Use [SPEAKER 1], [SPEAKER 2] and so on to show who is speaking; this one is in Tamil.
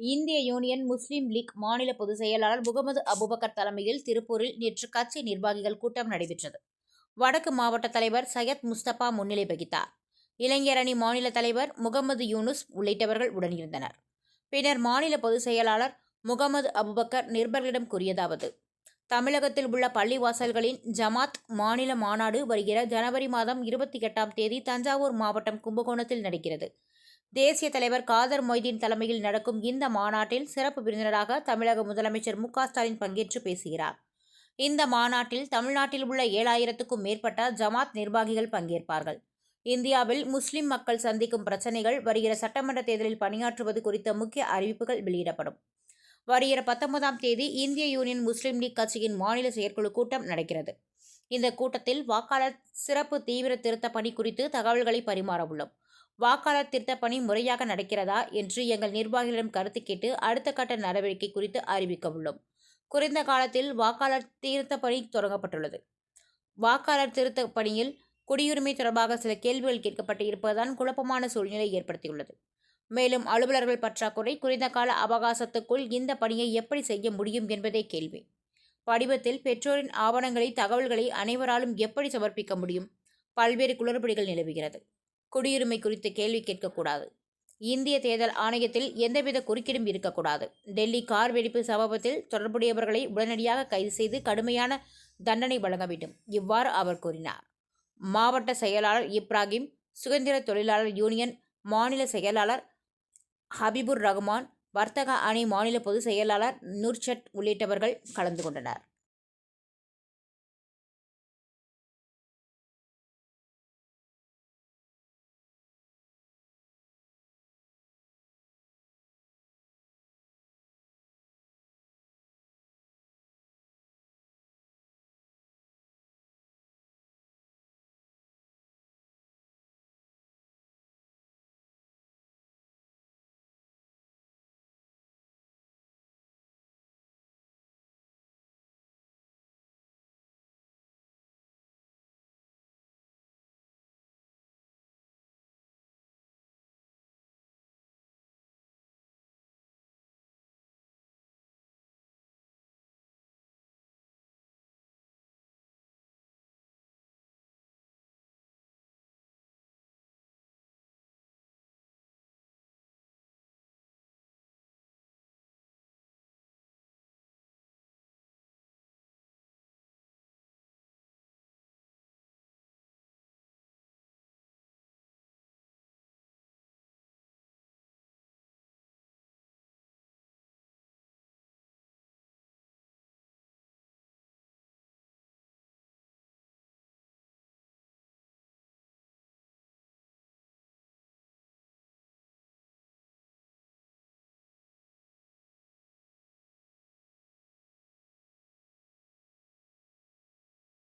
[SPEAKER 1] இந்திய யூனியன் முஸ்லீம் லீக் மாநில பொதுச் செயலாளர் முகமது அபுபக்கர் தலைமையில் திருப்பூரில் நேற்று கட்சி நிர்வாகிகள் கூட்டம் நடைபெற்றது. வடக்கு மாவட்ட தலைவர் சையத் முஸ்தபா முன்னிலை வகித்தார். இளைஞர் அணி மாநில தலைவர் முகமது யூனுஸ் உள்ளிட்டவர்கள் உடனிருந்தனர். பின்னர் மாநில பொதுச் செயலாளர் முகமது அபுபக்கர் நிருபர்களிடம் கூறியதாவது தமிழகத்தில் உள்ள பள்ளிவாசல்களின் ஜமாத் மாநில மாநாடு வருகிற ஜனவரி மாதம் இருபத்தி எட்டாம் தேதி தஞ்சாவூர் மாவட்டம் கும்பகோணத்தில் நடக்கிறது. தேசிய தலைவர் காதர் மொய்தீன் தலைமையில் நடக்கும் இந்த மாநாட்டில் சிறப்பு விருந்தினராக தமிழக முதலமைச்சர் மு ஸ்டாலின் பங்கேற்று பேசுகிறார். இந்த மாநாட்டில் தமிழ்நாட்டில் உள்ள ஏழாயிரத்துக்கும் மேற்பட்ட ஜமாத் நிர்வாகிகள் பங்கேற்பார்கள். இந்தியாவில் முஸ்லிம் மக்கள் சந்திக்கும் பிரச்சனைகள் வருகிற சட்டமன்ற தேர்தலில் பணியாற்றுவது குறித்த முக்கிய அறிவிப்புகள் வெளியிடப்படும். வருகிற பத்தொன்பதாம் தேதி இந்திய யூனியன் முஸ்லீம் லீக் கட்சியின் மாநில செயற்குழு கூட்டம் நடக்கிறது. இந்த கூட்டத்தில் வாக்காளர் சிறப்பு தீவிர திருத்த பணி குறித்து தகவல்களை பரிமாற உள்ளோம். வாக்காளர் திருத்த பணி முறையாக நடக்கிறதா என்று எங்கள் நிர்வாகிகளிடம் கருத்து கேட்டு அடுத்த கட்ட நடவடிக்கை குறித்து அறிவிக்க உள்ளோம். குறைந்த காலத்தில் வாக்காளர் திருத்த பணி தொடங்கப்பட்டுள்ளது. வாக்காளர் திருத்த பணியில் குடியுரிமை தொடர்பாக சில கேள்விகள் கேட்கப்பட்டு இருப்பதுதான் குழப்பமான சூழ்நிலை ஏற்படுத்தியுள்ளது. மேலும் அலுவலர்கள் பற்றாக்குறை குறைந்த கால அவகாசத்துக்குள் இந்த பணியை எப்படி செய்ய முடியும் என்பதே கேள்வி. படிவத்தில் பெற்றோரின் ஆவணங்களை தகவல்களை அனைவராலும் எப்படி சமர்ப்பிக்க முடியும்? பல்வேறு குளறுபடிகள் நிலவுகிறது. குடியுரிமை குறித்து கேள்வி கேட்கக்கூடாது. இந்திய தேர்தல் ஆணையத்தில் எந்தவித குறுக்கீடும் இருக்கக்கூடாது. டெல்லி கார் வெடிப்பு சம்பவத்தில் தொடர்புடையவர்களை உடனடியாக கைது செய்து கடுமையான தண்டனை வழங்க வேண்டும் இவ்வாறு அவர் கூறினார். மாவட்ட செயலாளர் இப்ராஹிம் சுதந்திர தொழிலாளர் யூனியன் மாநில செயலாளர் ஹபிபுர் ரஹ்மான் வர்த்தக அணி மாநில பொதுச் செயலாளர் நூர்ஷட் உள்ளிட்டவர்கள் கலந்து கொண்டனர்.